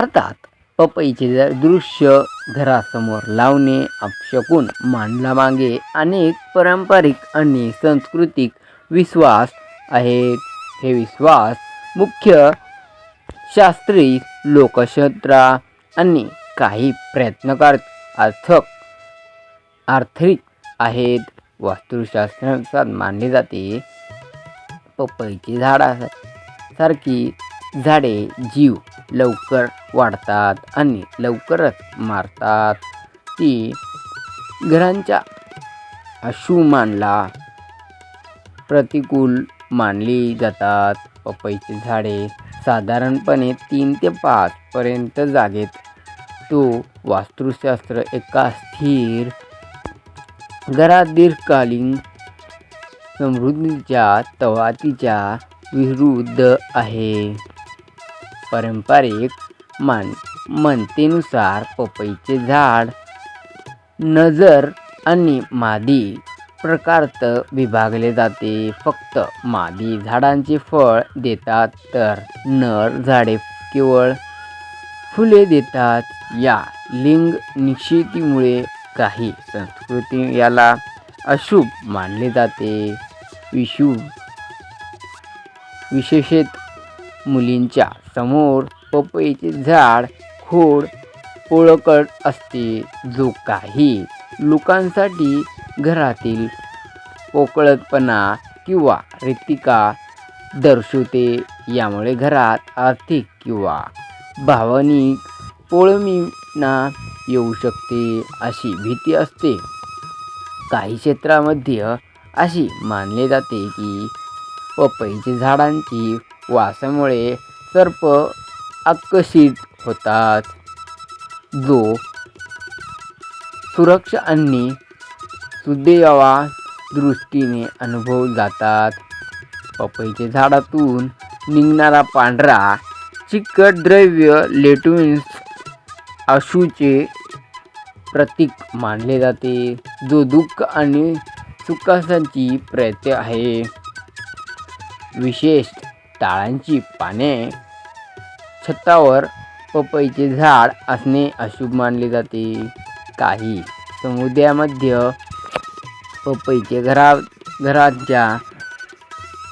भारतात पपईचे दृश्य घरासमोर लावणे अपशकून मांडला मागे अनेक पारंपरिक आणि सांस्कृतिक विश्वास आहेत. हे विश्वास मुख्य शास्त्रीय लोकशास्त्रा आणि काही प्रयत्नकार अर्थक आर्थिक आहेत. वास्तुशास्त्रानुसार मानले जाते पपईची झाडा सारखी झाडे जीव लवकर वाढतात आणि लवकरच मारतात. ती घरांच्या अशुमानला प्रतिकूल मानली जातात. पपईची झाडे साधारणपणे तीन ते पाचपर्यंत जागेत. तो वास्तुशास्त्र एका स्थिर घरात दीर्घकालीन समृद्धीच्या तवातीच्या विरुद्ध आहे. पारंपरिक मान मनतेनुसार पपईचे झाड नजर आणि मादी प्रकारात विभागले जाते. फक्त मादी झाडांचे फळ देतात तर नर झाडे केवळ फुले देतात. या लिंग निश्चितीमुळे काही संस्कृती याला अशुभ मानले जाते. विशु विशेषत मुलींच्या समोर पपईचे झाड खोड पोळकट असते जो काही लोकांसाठी घरातील पोकळतपणा किंवा रितिका दर्शवते. यामुळे घरात आर्थिक किंवा भावनिक पोळमिना येऊ शकते अशी भीती असते. काही क्षेत्रामध्ये अशी मानले जाते की पपईच्या झाडांची वासामुळे सर्प आकर्षित होतात. जो सुरक्षा आणि सुदैवा दृष्टीने अनुभव जातात. पपईच्या झाडातून निघणारा पांढरा चिकट द्रव्य लेटविन्स अशूचे प्रतीक मानले जाते जो दुःख आणि सुखासाची प्रयत्न आहे. विशेष टाळांची पाने. छतावर पपईचे झाड असणे अशुभ मानले जाते. काही समुदायामध्ये पपईचे घरा घराच्या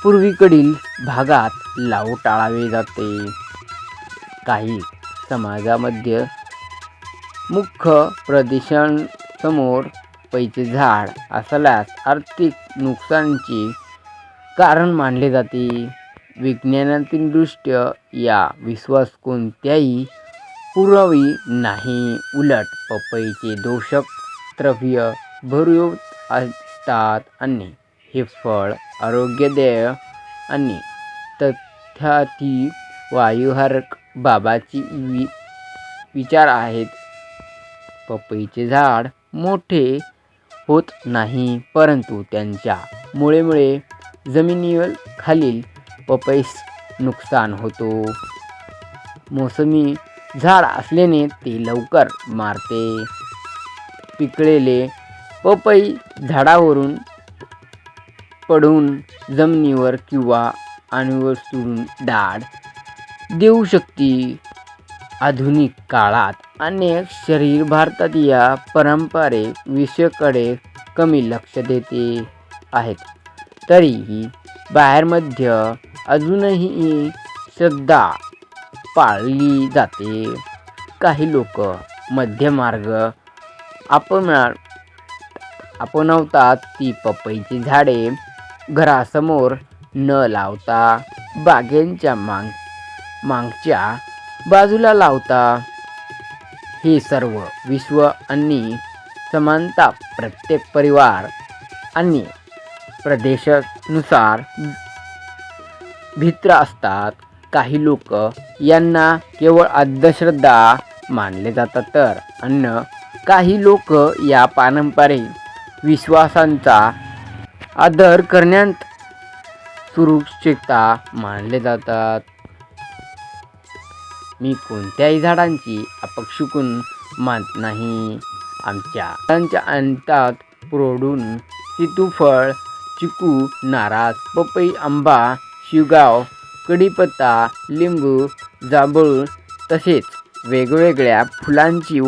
पूर्वीकडील भागात लावू टाळावे जाते. काही समाजामध्ये मुख्य प्रदेशांसमोर पैसे झाड असल्यास आर्थिक नुकसानीचे कारण मानले जाते. विज्ञानातील दृष्ट्या या विश्वास कोणत्याही पुरावी नाही. उलट पपईचे दोषक द्रव्य भरून असतात आणि हे फळ आरोग्यदाय आणि तथ्याती वायुहारक बाबाची वि विचार आहेत. पपईचे झाड मोठे होत नाही परंतु त्यांच्या मुळेमुळे जमिनीवर खालील पपईस नुकसान होतो. मोसमी झाड असल्याने ते लवकर मारते. पिकलेले पपई झाडावरून पडून जमिनीवर किंवा अणुवस्तून डाळ देऊ शकते. आधुनिक काळात अनेक शरीर भारतात या परंपरे विषयकडे कमी लक्ष देते आहेत. तरीही बाहेरमध्ये अजूनही श्रद्धा पाळली जाते. काही लोक मध्यमार्ग अपना अपनवतात ती पपईची झाडे. घरासमोर न लावता बागेंच्या माग मागच्या बाजूला लावता. हे सर्व विश्व आणि समानता प्रत्येक परिवार आणि प्रदेशानुसार भित्र असतात. काही लोक यांना केवळ अंधश्रद्धा मानले जातात तर. अन्य काही लोक या पारंपरिक विश्वासांचा आदर करण्यात सुरक्षितता मानले जातात. मी कोणत्याही झाडांची अपक्षुकून मानत नाही. आमच्या झाडांच्या अंतात प्रोडून सीतूफळ चिकू नारळ पपई आंबा शिवगाव कढीपत्ता लिंबू जांभूळ तसेच वेगवेगळ्या फुलांची व